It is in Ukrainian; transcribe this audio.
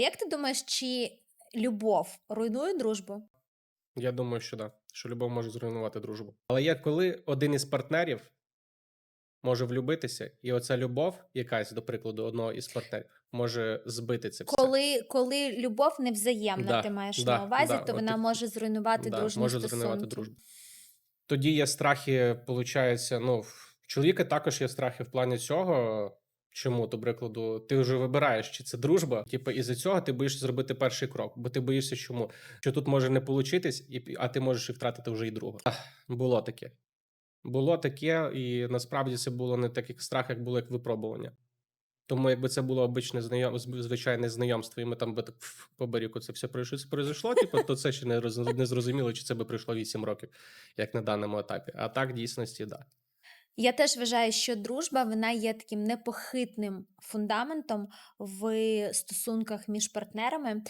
Як ти думаєш, чи любов руйнує дружбу? Я думаю, що да. Що любов може зруйнувати дружбу. Але як коли один із партнерів може влюбитися, і оця любов, якась, до прикладу, одного із партнерів, може збити це все. Коли, коли любов невзаємна, Да, ти маєш да, на увазі, да, то вона ти- може зруйнувати Да, дружні може стосунки. зруйнувати дружбу. Тоді є страхи, виходить, ну, в чоловіка також є страхи в плані цього. Чому, до прикладу, ти вже вибираєш, чи це дружба, типу, із-за цього ти боїшся зробити перший крок, бо ти боїшся, чому? Що тут може не получитись, і, а ти можеш і втратити вже і другого. Ах, Було таке. Було таке, і насправді це було не так, як страх, як було як випробування. Тому якби це було обичне знайом, звичайне знайомство, і ми там би так по баріку це все пройшло, типу, то це ще не, роз, не зрозуміло, чи це би пройшло 8 років, як на даному етапі. А так, в дійсності, так. Да. Я теж вважаю, що дружба вона є таким непохитним фундаментом в стосунках між партнерами.